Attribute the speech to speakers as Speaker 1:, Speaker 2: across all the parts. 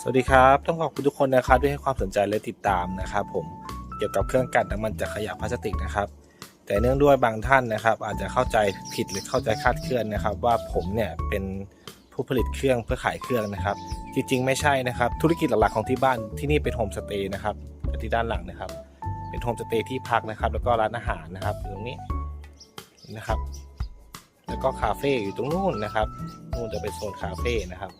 Speaker 1: สวัสดีครับ ต้องขอบคุณทุกคนนะครับที่ให้ความสนใจและติดตามนะครับ ผมเกี่ยวกับเครื่องกันน้ำมันจากขยะพลาสติกนะครับ แต่เนื่องด้วยบางท่านนะครับ อาจจะเข้าใจผิดหรือเข้าใจคาดเคลื่อนนะครับ ว่าผมเนี่ยเป็นผู้ผลิตเครื่องเพื่อขายเครื่องนะครับ จริง ๆ ไม่ใช่นะครับ ธุรกิจหลักๆของที่บ้านที่นี่เป็นโฮมสเตย์นะครับที่ด้านหลังนะครับ เป็นโฮมสเตย์ที่พักนะครับ แล้วก็ร้านอาหารนะครับอยู่ตรงนี้นะครับ แล้วก็คาเฟ่อยู่ตรงนู้นนะครับนู่นจะเป็นโซนคาเฟ่นะครับ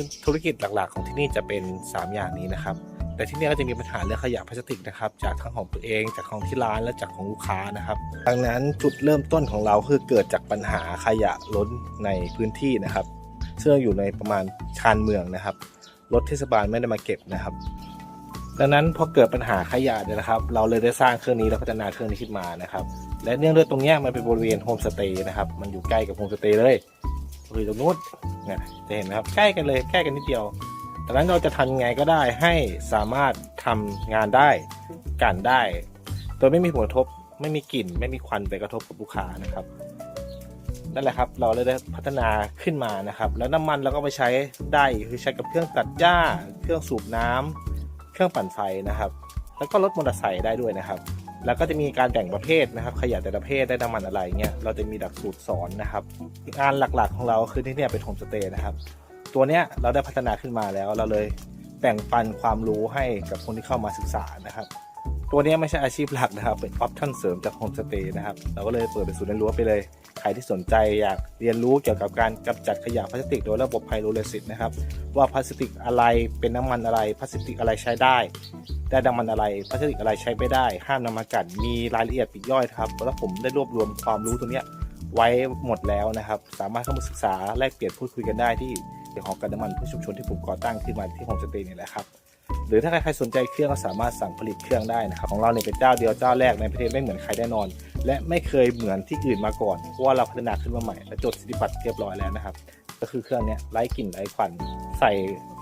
Speaker 1: ซึ่งธุรกิจหลักๆ ของที่นี่จะเป็น 3 อย่างนี้นะครับ แต่ที่นี่ก็จะมีปัญหาเรื่องขยะพลาสติกนะครับ จากทั้งของตัวเอง จากของที่ร้านและจากของลูกค้านะครับ ดังนั้นจุดเริ่มต้นของเราคือเกิดจากปัญหาขยะล้นในพื้นที่นะครับ ซึ่งอยู่ในประมาณชานเมืองนะครับ รถเทศบาลไม่ได้มาเก็บนะครับ ดังนั้นพอเกิดปัญหาขยะเนี่ยนะครับ เราเลยได้สร้างเครื่องนี้และพัฒนาเครื่องนี้ขึ้นมานะครับ และเนื่องด้วยตรงนี้มันเป็นบริเวณโฮมสเตย์นะครับ มันอยู่ใกล้กับโฮมสเตย์เลย คือตรงนู้นเนี่ยจะเห็นนะครับใกล้กันเลยใกล้กันนิดเดียวดังนั้นเราจะทำยังไงก็ได้ให้สามารถทำงานได้กันได้ โดยไม่มีผลกระทบไม่มีกลิ่น ไม่มีควันไปกระทบกับลูกค้านะครับนั่นแหละครับเราเลยได้พัฒนาขึ้นมานะครับ แล้วน้ำมันเราก็ไปใช้ได้คือใช้กับเครื่องตัดหญ้า เครื่องสูบน้ำเครื่องปั่นไฟนะครับ แล้วก็รถมอเตอร์ไซค์ได้ด้วยนะครับ แล้วก็จะมีการแบ่งประเภทนะครับ ขยะแต่ละประเภทได้น้ำมันอะไรเงี้ยเราจะมีหลักสูตรสอนนะครับงานหลักๆของเราคือที่เนี่ยเป็นโฮมสเตย์นะครับ ตัวเนี้ยเราได้พัฒนาขึ้นมาแล้วเราเลยแบ่งปันความรู้ให้กับคนที่เข้ามาศึกษานะครับ ตัวนี้ไม่ใช่อาชีพหลักนะครับ เป็นออปชั่นเสริมจากโฮมสเตย์นะครับ เราก็เลยเปิดเป็นศูนย์เรียนรู้ไปเลย ใครที่สนใจอยากเรียนรู้เกี่ยวกับการกำจัดขยะพลาสติกโดยระบบไพโรเลซิสนะครับ ว่าพลาสติกอะไรเป็นน้ำมันอะไรพลาสติกอะไรใช้ได้ ได้น้ำมันอะไรพลาสติกอะไรใช้ไม่ได้ ห้ามนำมากัดมีรายละเอียดปีกย่อยครับแล้วผมได้รวบรวมความรู้ตัวนี้ไว้หมดแล้วนะครับ สามารถเข้ามาศึกษาแลกเปลี่ยนพูดคุยกันได้ที่เกี่ยวกับการน้ำมันเพื่อชุมชนที่ผมก่อตั้งขึ้นมาที่โฮมสเตย์นี่แหละครับ หรือถ้าใครสนใจเครื่องก็สามารถสั่งผลิตเครื่องได้นะครับของเราเนี่ยเป็นเจ้าเดียวเจ้าแรกในประเทศไม่เหมือนใครแน่นอน และไม่เคยเหมือนที่อื่นมาก่อนเพราะว่าเราพัฒนาขึ้นมาใหม่และจดสิทธิบัตรเรียบร้อยแล้วนะครับ ก็คือเครื่องเนี้ยไร้กลิ่นไร้ควันใส่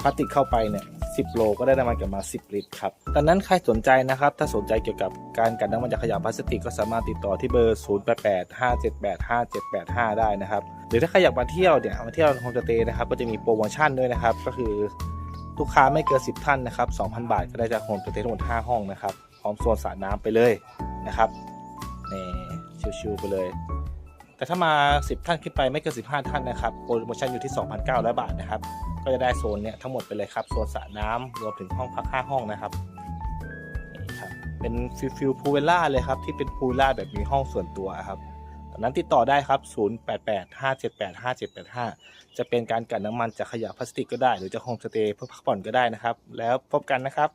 Speaker 1: พลาสติกเข้าไปเนี่ย10 โลก็ได้น้ำมันกลับมา 10 ลิตรครับดังนั้นใครสนใจนะครับ ถ้าสนใจเกี่ยวกับการกันน้ำมันจากขยะพลาสติกก็สามารถติดต่อที่เบอร์ 0 8 8 5 7 8 5 7 8 5 ได้นะครับ หรือถ้าใครอยากมาเที่ยวเนี่ยมาเที่ยวโฮมสเตย์นะครับ ก็จะมีโปรโมชั่นด้วยนะครับ ก็คือ ลูกค้าไม่เกิน10 ท่านนะครับ2,000 บาทก็ได้จากโฮมสเตย์ทั้งหมด5ห้องนะครับพร้อมโซนสระน้ำไปเลยนะครับนี่ชิวๆไปเลย แต่ถ้ามา 10 ท่านขึ้นไปไม่เกิน15 ท่านนะครับโปรโมชั่นอยู่ที่ 2,900 บาทนะครับก็จะได้โซนเนี้ยทั้งหมดไปเลยครับโซนสระน้ำรวมถึงห้องพัก5ห้องนะครับนี่ครับเป็นฟิลฟิลพูเวล่าเลยครับที่เป็นพูลล่าแบบมีห้องส่วนตัวครับ นั้นติดต่อได้ครับ 0885785785 จะเป็นการกัดน้ำมันจากขยะพลาสติกก็ได้ หรือจะโฮมสเตย์เพื่อพักผ่อนก็ได้นะครับ แล้วพบกันนะครับ